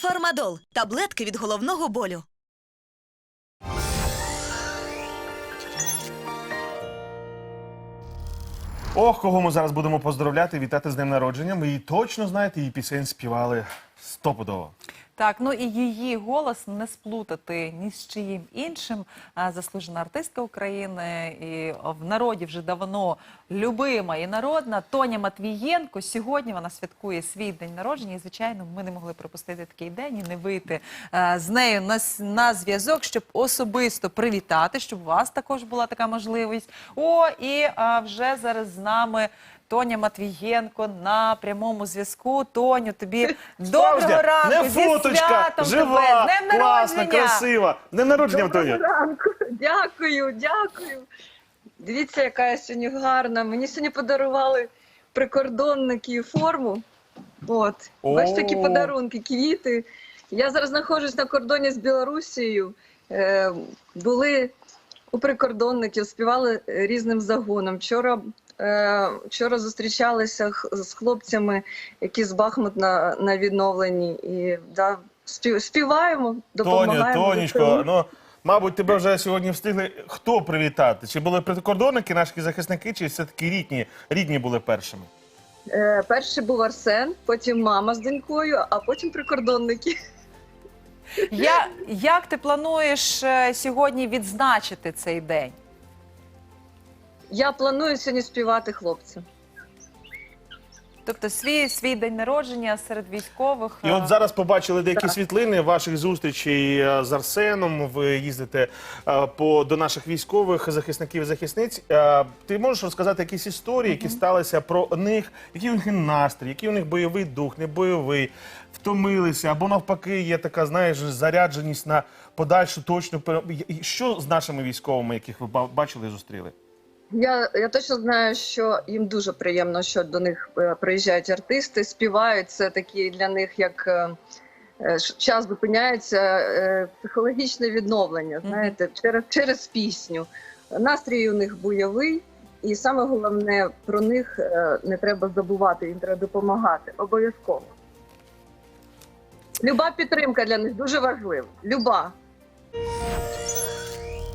Фармадол таблетки від головного болю. Ох, кого ми зараз будемо поздравляти, вітати з днем народження. Ми її точно знаєте, її пісень співали стопудово. Так, ну і її голос не сплутати ні з чиїм іншим. Заслужена артистка України і в народі вже давно любима і народна Тоня Матвієнко. Сьогодні вона святкує свій день народження. І звичайно, ми не могли пропустити такий день і не вийти з нею на, на зв'язок, щоб особисто привітати, щоб у вас також була така можливість. О, і а, вже зараз з нами. Тоня Матвієнко на прямому зв'язку. Тоню, тобі доброго ранку, не зі фоточка, святом жива, тебе, з днем класна, народження. красива. Днем народження. Доброго ранку. Дякую, дякую. Дивіться, яка я сьогодні гарна. Мені сьогодні подарували прикордонники форму. От. О. Бачите, такі подарунки, квіти. Я зараз знаходжусь на кордоні з Білорусією. Е, були у прикордонників, співали різним загоном. Вчора, вчора зустрічалися х- з хлопцями, які з Бахмут на, на відновленні. І да, спів, співаємо, Тоню, допомагаємо. Тонечко, ну, мабуть, тебе вже сьогодні встигли хто привітати? Чи були прикордонники, наші захисники, чи все-таки рідні, рідні були першими? Е, перший був Арсен, потім мама з донькою, а потім прикордонники. Я, як ти плануєш е, сьогодні відзначити цей день? Я планую сьогодні співати хлопцям. Тобто свій, свій день народження серед військових. І е, от зараз побачили деякі світлини ваших зустрічей е, з Арсеном. Ви їздите е, по до наших військових захисників і захисниць. Е, Ти можеш розказати якісь історії, які сталися про них, який у них настрій, який у них бойовий дух, не бойовий, втомилися або навпаки, є така, знаєш, зарядженість на подальшу точну Що з нашими військовими, яких ви бачили і зустріли? Я, я точно знаю, що їм дуже приємно, що до них е, приїжджають артисти, співають. Це такі для них як е, е, час зупиняється психологічне відновлення. Знаєте, через, через пісню. Настрій у них бойовий, і саме головне про них не треба забувати, їм треба допомагати. Обов'язково. Люба підтримка для них дуже важлива. Люба.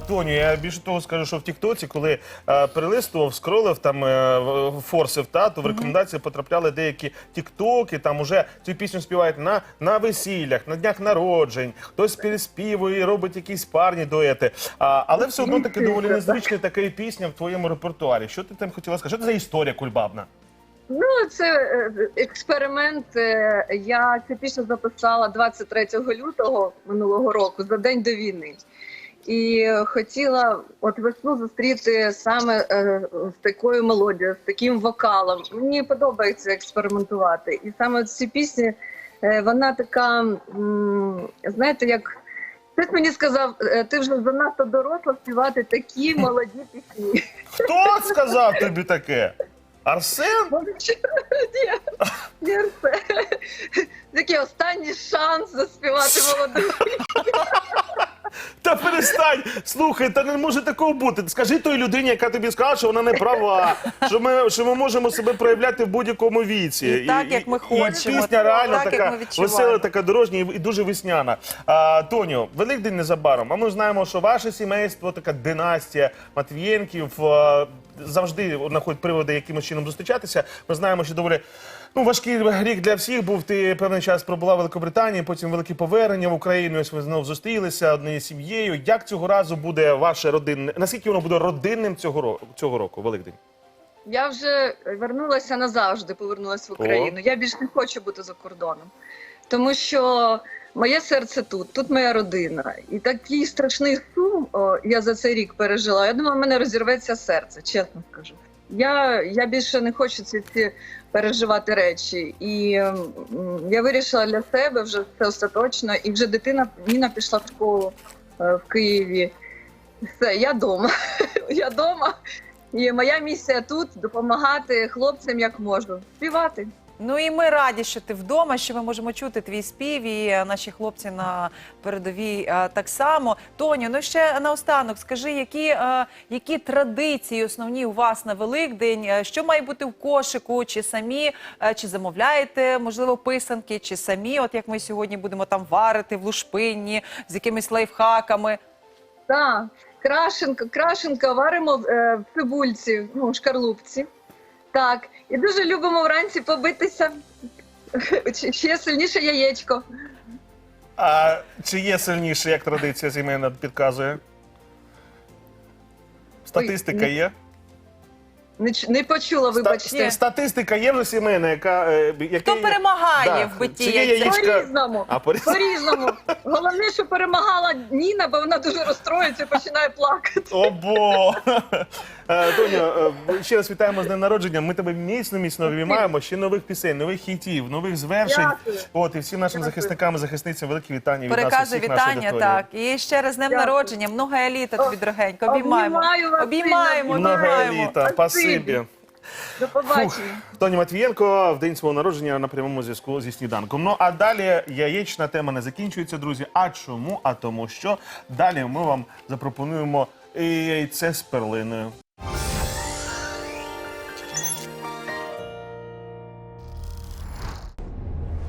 Тоню, я більше того скажу, що в Тіктоці, коли е, перелистував, скролив там е, в- форсив та, то в рекомендації потрапляли деякі тіктоки. Там уже цю пісню співають на, на весіллях, на днях народжень. Хтось переспівує, робить якісь парні дуети. А, але все одно таки доволі незвична така пісня в твоєму репертуарі. Що ти там хотіла сказати? Що це за історія кульбабна? Ну, це е, експеримент. Е, Я цю пісню записала 23 лютого минулого року, за день до війни. І хотіла от весну зустріти саме е, з такою мелодією, з таким вокалом. Мені подобається експериментувати. І саме ці пісні, е, вона така, м, знаєте, як хтось мені сказав, е, ти вже занадто доросла співати такі молоді пісні. Хто сказав тобі таке? Арсен? Ні, ні, це такий останній шанс заспівати молоду. Та перестань! Слухай, та не може такого бути. Скажи той людині, яка тобі сказала, що вона не права, що ми, що ми можемо себе проявляти в будь-якому віці. І так, як ми І хочемо, пісня реально так, така весела, така дорожня і, дуже весняна. А, Тоню, Великдень незабаром. А ми знаємо, що ваше сімейство, така династія Матвієнків, завжди знаходять приводи якимось чином зустрічатися. Ми знаємо, що доволі. Ну, важкий рік для всіх був. Ти певний час пробула в Великобританії, потім велике повернення в Україну. Ось ви знову зустрілися однією сім'єю. Як цього разу буде ваше родинне? Наскільки воно буде родинним цього року, цього року, Великдень? Я вже вернулася назавжди, повернулася в Україну. Я більше не хочу бути за кордоном, тому що моє серце тут, тут моя родина. І такий страшний сум о, я за цей рік пережила. Я думала, в мене розірветься серце, чесно скажу. Я, я більше не хочу ці, ці переживати речі. І я вирішила для себе вже це остаточно. І вже дитина Ніна пішла в школу е, в Києві. Все, я вдома. я вдома. І моя місія тут допомагати хлопцям як можу. Співати. Ну і ми раді, що ти вдома, що ми можемо чути твій спів, і е, наші хлопці на передовій е, так само. Тоню, ну ще наостанок, скажи, які, е, які традиції основні у вас на Великдень? Що має бути в кошику? Чи самі, чи замовляєте, можливо, писанки, чи самі, от як ми сьогодні будемо там варити в лушпинні з якимись лайфхаками? Так, крашенка, крашенка варимо в цибульці, ну, шкарлупці. Так, і дуже любимо вранці побитися. Чи- Ще сильніше яєчко. А чи є сильніше, як традиція сімейна підказує? Статистика Ой, є? Не, не почула, Ста- вибачте. Статистика є вже сімейна, яка. е, який- Хто перемагає в битті Чи є яйця? яєчка? По-різному. А, по- По-різному. Головне, що перемагала Ніна, бо вона дуже розстроїться і починає плакати. О, бо! Е, Тоня, е, ще раз вітаємо з днем народження. Ми тебе міцно міцно обіймаємо. Ще нових пісень, нових хітів, нових звершень. Дякую. От і всім нашим Дякую. захисникам, захисницям великі вітання від нас усіх вітання, так. І ще раз з днем Дякую. народження, много еліта тобі, дорогенько. Обіймаємо. обнімаю вас Обіймаємо, сильно. Много обіймаємо. еліта, спасибі. До побачення. Тоні Матвієнко в день свого народження на прямому зв'язку зі сніданком. Ну а далі яєчна тема не закінчується, друзі. А чому? А тому, що далі ми вам запропонуємо яйце з перлиною.